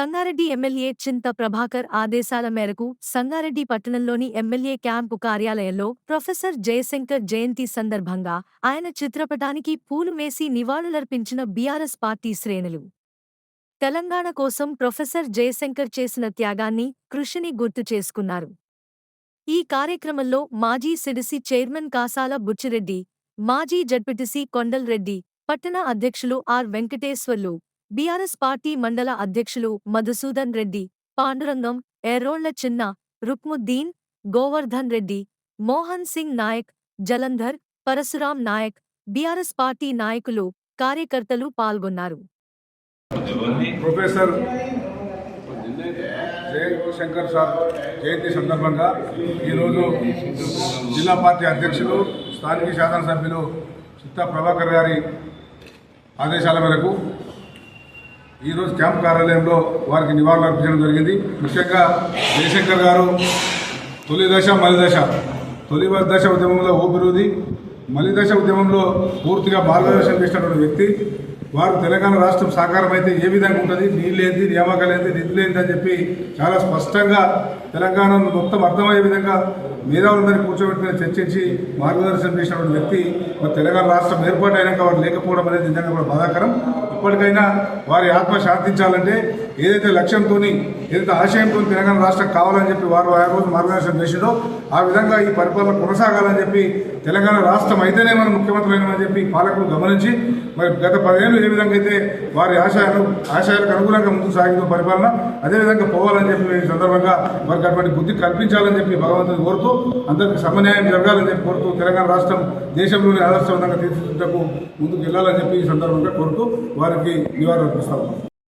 Sangareddy MLA చింత ప్రభాకర్ ఆదేశాల మేరకు సంగారెడ్డి పట్టణంలోని ఎమ్మెల్యే క్యాంపు కార్యాలయంలో ప్రొఫెసర్ జయశంకర్ జయంతి సందర్భంగా ఆయన చిత్రపటానికి పూలు మేసి నివాళులర్పించిన బీఆర్ఎస్ పార్టీ శ్రేణులు. తెలంగాణ కోసం ప్రొఫెసర్ జయశంకర్ చేసిన త్యాగాన్ని కృషిని గుర్తు చేసుకున్నారు. ఈ కార్యక్రమంలో మాజీ సిడిసి చైర్మన్ కాసాల బుచ్చిరెడ్డి మాజీ జడ్పిటిసి కొండల్ రెడ్డి పట్టణ అధ్యక్షులు ఆర్ వెంకటేశ్వర్లు బీఆర్ఎస్ పార్టీ మండల అధ్యక్షులు మధుసూదన్ రెడ్డి పాండురంగం ఎర్రోళ్ళ చిన్న రుక్ముద్దీన్ గోవర్ధన్ రెడ్డి మోహన్ సింగ్ నాయక్ జలంధర్ పరశురాం నాయక్ బీఆర్ఎస్ పార్టీ నాయకులు కార్యకర్తలు పాల్గొన్నారు. ప్రొఫెసర్ జయశంకర్ సార్ జయంతి సందర్భంగా ఈరోజు జిల్లా పార్టీ అధ్యక్షులు స్థానిక శాసనసభ్యులు చిత్తా ప్రభాకర్ గారి ఆదేశాల మేరకు ఈరోజు క్యాంప్ కార్యాలయంలో వారికి నివాళులు అర్పించడం జరిగింది. ముఖ్యంగా జయశంకర్ గారు తొలి దశ మలి దశ. తొలి దశ ఉద్యమంలో ఊపిరుది మలిదశ ఉద్యమంలో పూర్తిగా మార్గదర్శనం చేసినటువంటి వ్యక్తి. వారు తెలంగాణ రాష్ట్రం సాకారం అయితే ఏ విధంగా ఉంటుంది? నీళ్ళేంది? నియామకాలేంది? నిధులు ఏంది అని చెప్పి చాలా స్పష్టంగా తెలంగాణ మొత్తం అర్థమయ్యే విధంగా మేధావులందరినీ కూర్చోబెట్టుకుని చర్చించి మార్గదర్శనం చేసినటువంటి వ్యక్తి. మరి తెలంగాణ రాష్ట్రం ఏర్పాటు అయినాక వారు లేకపోవడం అనేది నిజంగా కూడా బాధాకరం. ఇప్పటికైనా వారి ఆత్మ శాంతించాలంటే ఏదైతే లక్ష్యంతో ఏదైతే ఆశయంతో తెలంగాణ రాష్ట్రం కావాలని చెప్పి వారు ఆ రోజు మార్గదర్శనం చేసిందో ఆ విధంగా ఈ పరిపాలన కొనసాగాలని చెప్పి తెలంగాణ రాష్ట్రం అయితేనే మనం ముఖ్యమంత్రి అయినామని చెప్పి పాలకులు గమనించి మరి గత పదేళ్ళు ఏ విధంగా అయితే వారి ఆశయాలు ఆశయాలకు అనుగుణంగా ముందుకు సాగిందో పరిపాలన అదేవిధంగా పోవాలని చెప్పి ఈ సందర్భంగా వారికి అటువంటి బుద్ధి కల్పించాలని చెప్పి భగవంతుని కోరుతూ అందరికీ సమన్యాయం జరగాలని చెప్పి కోరుతూ తెలంగాణ రాష్ట్రం దేశంలోని ఆదర్శవంతంగా తీర్చిదిద్దకు ముందుకు వెళ్ళాలని చెప్పి ఈ సందర్భంగా కోరుతూ వారికి నివారణ అర్పిస్తాము